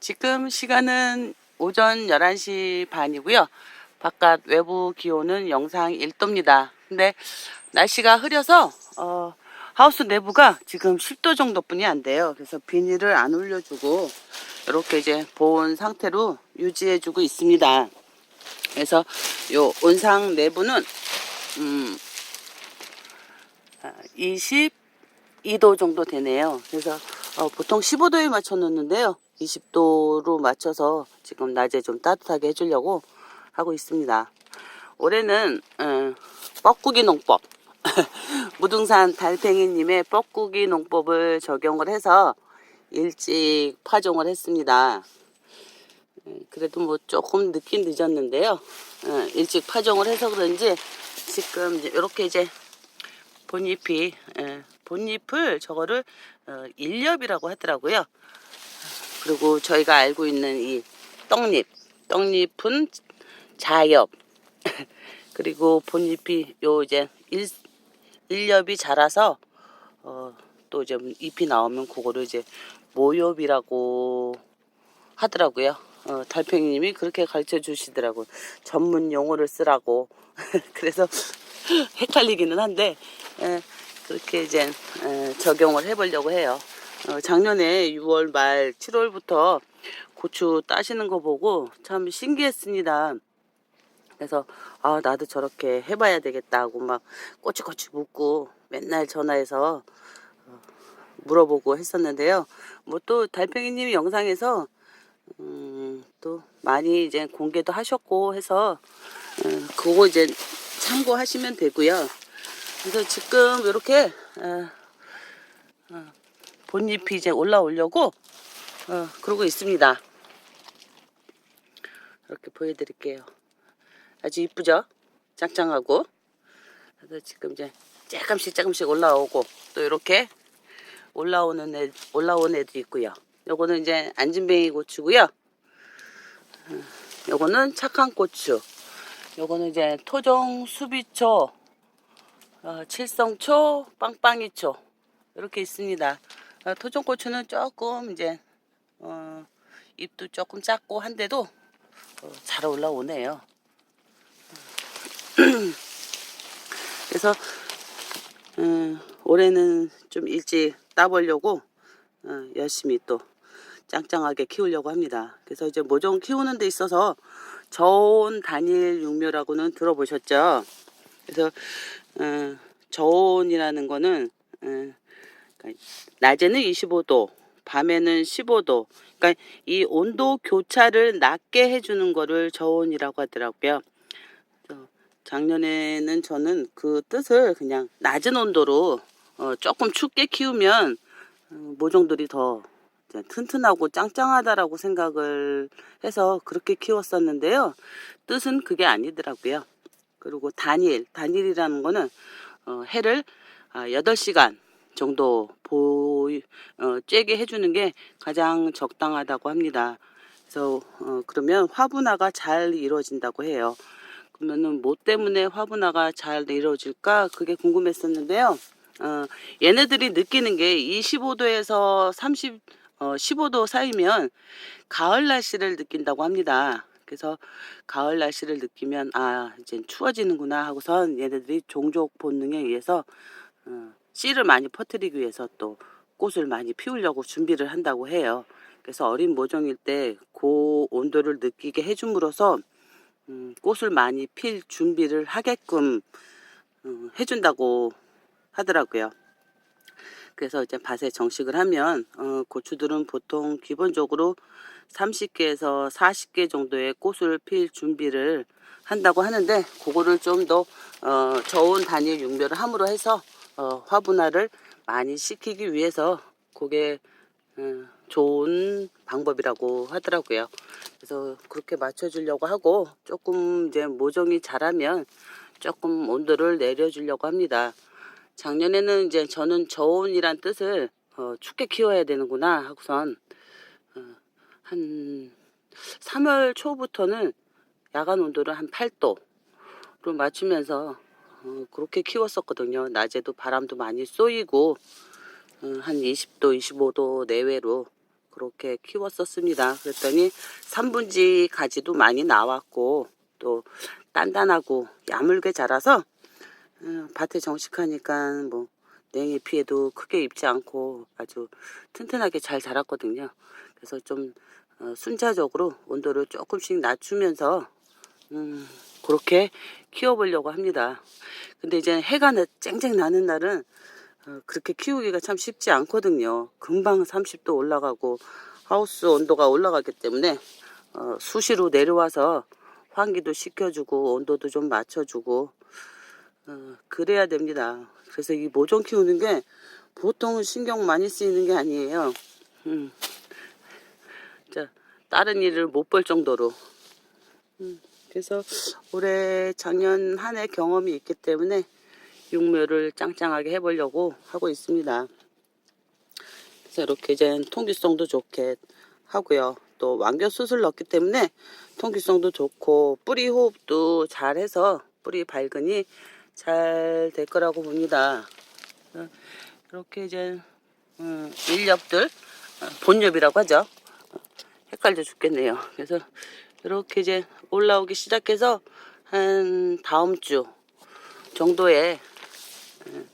지금 시간은 오전 11시 반이고요. 바깥 외부 기온은 영상 1도입니다. 근데 날씨가 흐려서 어, 하우스 내부가 지금 10도 정도뿐이 안 돼요. 그래서 비닐을 안 올려주고 이렇게 이제 보온 상태로 유지해주고 있습니다. 그래서 요 온상 내부는 음, 22도 정도 되네요. 그래서 어, 보통 15도에 맞춰 놓는데요. 20도로 맞춰서 지금 낮에 좀 따뜻하게 해주려고 하고 있습니다. 올해는 어, 뻐꾸기 농법 무등산 달팽이님의 뻐꾸기 농법을 적용을 해서 일찍 파종을 했습니다. 예, 그래도 뭐 조금 늦긴 늦었는데요. 어, 일찍 파종을 해서 그런지 지금 이렇게 이제 본잎이 예, 본잎을 저거를 어, 일엽이라고 하더라고요. 그리고 저희가 알고 있는 이 떡잎, 떡잎은 자엽. 그리고 본잎이 요 이제 일, 일엽이 자라서 어, 또 이제 잎이 나오면 그거를 이제 모엽이라고 하더라고요. 어, 달팽이님이 그렇게 가르쳐 주시더라고. 전문 용어를 쓰라고. 그래서 헷갈리기는 한데 에, 그렇게 이제 에, 적용을 해보려고 해요. 어, 작년에 6월 말 7월부터 고추 따시는 거 보고 참 신기했습니다. 그래서 아 나도 저렇게 해봐야 되겠다고 막 꼬치꼬치 묻고 맨날 전화해서 어, 물어보고 했었는데요. 뭐 또 달팽이님이 영상에서 음, 또 많이 이제 공개도 하셨고 해서 어, 그거 이제 참고하시면 되고요. 그래서 지금 이렇게 어, 어, 본잎이 이제 올라오려고 어, 그러고 있습니다. 이렇게 보여드릴게요. 아주 이쁘죠? 짱짱하고. 그래서 지금 이제 조금씩 조금씩 올라오고 또 이렇게 올라오는 애, 올라온 애도 있고요. 요거는 이제 안진뱅이 고추고요. 어, 요거는 착한 고추. 요거는 이제 토종 수비초, 어, 칠성초, 빵빵이초 이렇게 있습니다. 어, 토종 고추는 조금 이제 어, 잎도 조금 작고 한데도 어, 잘 올라오네요. 그래서 음, 올해는 좀 일찍 따보려고 어, 열심히 또 짱짱하게 키우려고 합니다. 그래서 이제 모종 키우는 데 있어서 저온 단일 육묘라고는 들어보셨죠? 그래서 어, 저온이라는 거는 어, 그러니까 낮에는 25도, 밤에는 15도. 그러니까 이 온도 교차를 낮게 해주는 거를 저온이라고 하더라고요. 그래서 작년에는 저는 그 뜻을 그냥 낮은 온도로 어, 조금 춥게 키우면 어, 모종들이 더 튼튼하고 짱짱하다라고 생각을 해서 그렇게 키웠었는데요. 뜻은 그게 아니더라고요. 그리고 단일, 단일이라는 거는 어, 해를 아, 8시간 정도 보, 어, 쬐게 해주는 게 가장 적당하다고 합니다. 그래서 어, 그러면 화분화가 잘 이루어진다고 해요. 그러면은 뭐 때문에 화분화가 잘 이루어질까 그게 궁금했었는데요. 어, 얘네들이 느끼는 게 25도에서 30, 어, 15도 사이면 가을 날씨를 느낀다고 합니다. 그래서 가을 날씨를 느끼면 아 이제 추워지는구나 하고선 얘네들이 종족 본능에 의해서 어, 씨를 많이 퍼뜨리기 위해서 또 꽃을 많이 피우려고 준비를 한다고 해요. 그래서 어린 모종일 때 그 온도를 느끼게 해줌으로써 음, 꽃을 많이 필 준비를 하게끔 음, 해준다고 하더라고요. 그래서 이제 밭에 정식을 하면 어, 고추들은 보통 기본적으로 30개에서 40개 정도의 꽃을 필 준비를 한다고 하는데 그거를 좀더 어, 저온 단일 육묘를 함으로 해서 어, 화분화를 많이 시키기 위해서 그게 어, 좋은 방법이라고 하더라고요. 그래서 그렇게 맞춰주려고 하고 조금 이제 모종이 자라면 조금 온도를 내려주려고 합니다. 작년에는 이제 저는 저온이란 뜻을 어, 춥게 키워야 되는구나 하고선 어, 한 3월 초부터는 야간 온도를 한 8도로 맞추면서 어, 그렇게 키웠었거든요. 낮에도 바람도 많이 쏘이고 어, 한 20도, 25도 내외로 그렇게 키웠었습니다. 그랬더니 3분지 가지도 많이 나왔고 또 단단하고 야물게 자라서 어, 밭에 정식하니까 뭐 냉해 피해도 크게 입지 않고 아주 튼튼하게 잘 자랐거든요. 그래서 좀 어, 순차적으로 온도를 조금씩 낮추면서 음, 그렇게 키워보려고 합니다. 근데 이제 해가 나- 쨍쨍 나는 날은 어, 그렇게 키우기가 참 쉽지 않거든요. 금방 30도 올라가고 하우스 온도가 올라가기 때문에 어, 수시로 내려와서 환기도 시켜주고 온도도 좀 맞춰주고 어, 그래야 됩니다. 그래서 이 모종 키우는 게 보통 신경 많이 쓰이는 게 아니에요. 음. 자, 다른 일을 못 볼 정도로. 음, 그래서 올해 작년 한 해 경험이 있기 때문에 육묘를 짱짱하게 해보려고 하고 있습니다. 그래서 이렇게 이제 통기성도 좋게 하고요. 또 완교 수술 넣기 때문에 통기성도 좋고 뿌리 호흡도 잘해서 뿌리 발근이 잘될 거라고 봅니다. 어, 이렇게 이제 음, 일엽들 어, 본엽이라고 하죠. 어, 헷갈려 죽겠네요. 그래서 이렇게 이제 올라오기 시작해서 한 다음 주 정도에 음,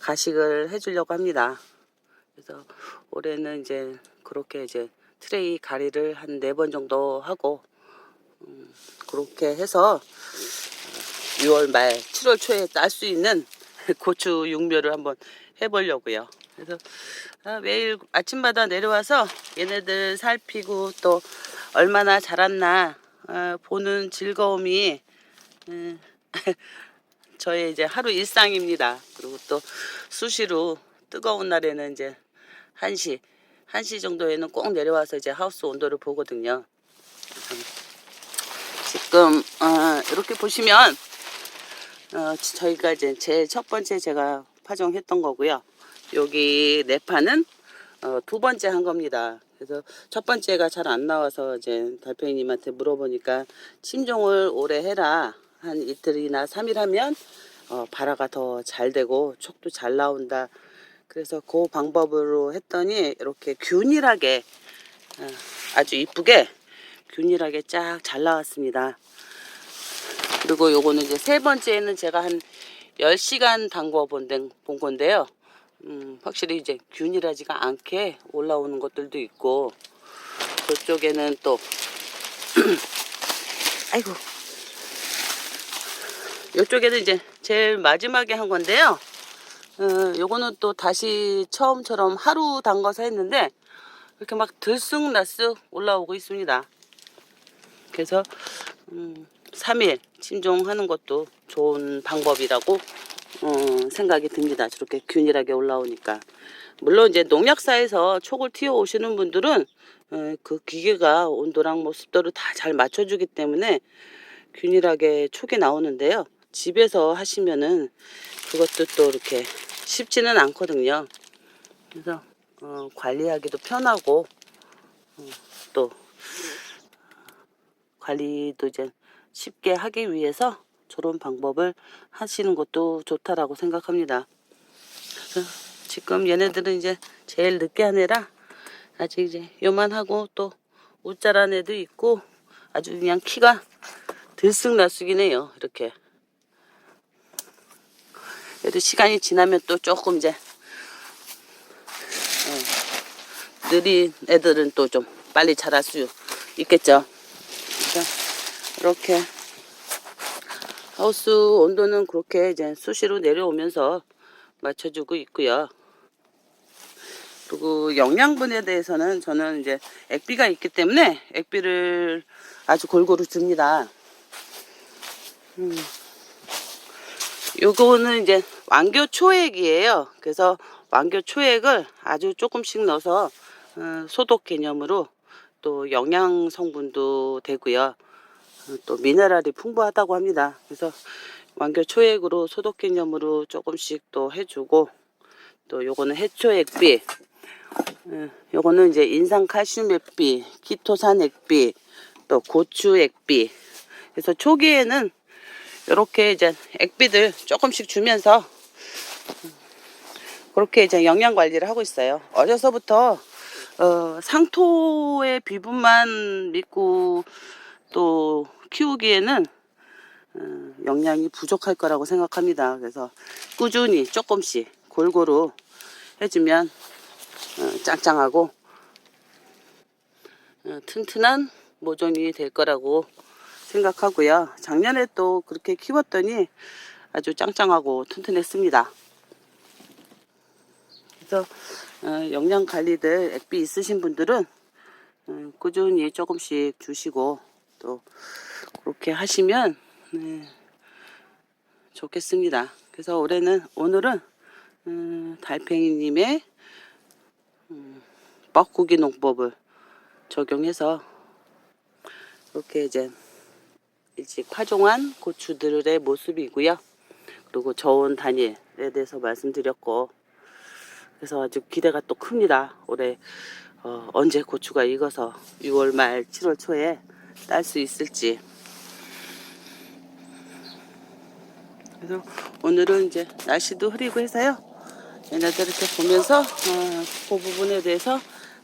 가식을 해주려고 합니다. 그래서 올해는 이제 그렇게 이제 트레이 가리를 한 네 번 정도 하고 음, 그렇게 해서 6월 말 7월 초에 딸 수 있는 고추 육묘를 한번 해보려고요. 그래서 아, 매일 아침마다 내려와서 얘네들 살피고 또 얼마나 자랐나 아, 보는 즐거움이 음, 저의 이제 하루 일상입니다. 그리고 또 수시로 뜨거운 날에는 이제 1시, 1시 정도에는 꼭 내려와서 이제 하우스 온도를 보거든요. 지금 어, 이렇게 보시면 어, 저희가 이제 제일 첫 번째 제가 파종했던 거고요. 여기 네 판은 어, 두 번째 한 겁니다. 그래서 첫 번째가 잘 안 나와서 이제 달팽이님한테 물어보니까 침종을 오래 해라. 한 이틀이나 삼일 하면 어, 발화가 더 잘 되고 촉도 잘 나온다. 그래서 그 방법으로 했더니 이렇게 균일하게 어, 아주 이쁘게 균일하게 쫙 잘 나왔습니다. 그리고 요거는 이제 세 번째는 제가 한 10시간 담궈 본, 데- 본 건데요. 음, 확실히 이제 균일하지가 않게 올라오는 것들도 있고, 그쪽에는 또, 아이고, 이쪽에는 이제 제일 마지막에 한 건데요. 어, 요거는 또 다시 처음처럼 하루 담가서 했는데, 이렇게 막 들쑥날쑥 올라오고 있습니다. 그래서, 음, 3일 침종하는 것도 좋은 방법이라고 어, 생각이 듭니다. 저렇게 균일하게 올라오니까. 물론 이제 농약사에서 촉을 튀어 오시는 분들은 어, 그 기계가 온도랑 뭐 습도를 다 잘 맞춰주기 때문에 균일하게 촉이 나오는데요. 집에서 하시면은 그것도 또 이렇게 쉽지는 않거든요. 그래서 어, 관리하기도 편하고 어, 또 관리도 이제 쉽게 하기 위해서 저런 방법을 하시는 것도 좋다라고 생각합니다. 지금 얘네들은 이제 제일 늦게 한 애라 아직 이제 요만하고 또 웃자란 애도 있고 아주 그냥 키가 들쑥날쑥이긴 해요. 이렇게. 그래도 시간이 지나면 또 조금 이제 어, 느린 애들은 또 좀 빨리 자랄 수 있겠죠. 이렇게 하우스 온도는 그렇게 이제 수시로 내려오면서 맞춰주고 있고요. 그리고 영양분에 대해서는 저는 이제 액비가 있기 때문에 액비를 아주 골고루 줍니다. 음. 요거는 이제 완교 초액이에요. 그래서 완교 초액을 아주 조금씩 넣어서 어, 소독 개념으로 또 영양 성분도 되고요. 어, 또 미네랄이 풍부하다고 합니다. 그래서 완교 초액으로 소독 개념으로 조금씩 또 해주고 또 요거는 해초 액비 예, 요거는 이제 인상 칼슘 액비, 키토산 액비, 또 고추 액비. 그래서 초기에는 이렇게 이제 액비들 조금씩 주면서 그렇게 이제 영양 관리를 하고 있어요. 어려서부터 어, 상토의 비분만 믿고 또 키우기에는 어, 영양이 부족할 거라고 생각합니다. 그래서 꾸준히 조금씩 골고루 해주면 어, 짱짱하고 어, 튼튼한 모종이 될 거라고 생각하고요. 작년에 또 그렇게 키웠더니 아주 짱짱하고 튼튼했습니다. 그래서 어, 영양 관리들 액비 있으신 분들은 어, 꾸준히 조금씩 주시고 또 그렇게 하시면 네, 좋겠습니다. 그래서 올해는 오늘은 음, 달팽이님의 음, 뻐꾸기 농법을 적용해서 이렇게 이제 일찍 파종한 고추들의 모습이고요. 그리고 저온 단일에 대해서 말씀드렸고 그래서 아주 기대가 또 큽니다. 올해 어, 언제 고추가 익어서 6월 말 7월 초에 딸 수 있을지 그래서 오늘은 이제 날씨도 흐리고 해서요. 얘네들 이렇게 보면서 어, 그 부분에 대해서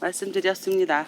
말씀드렸습니다.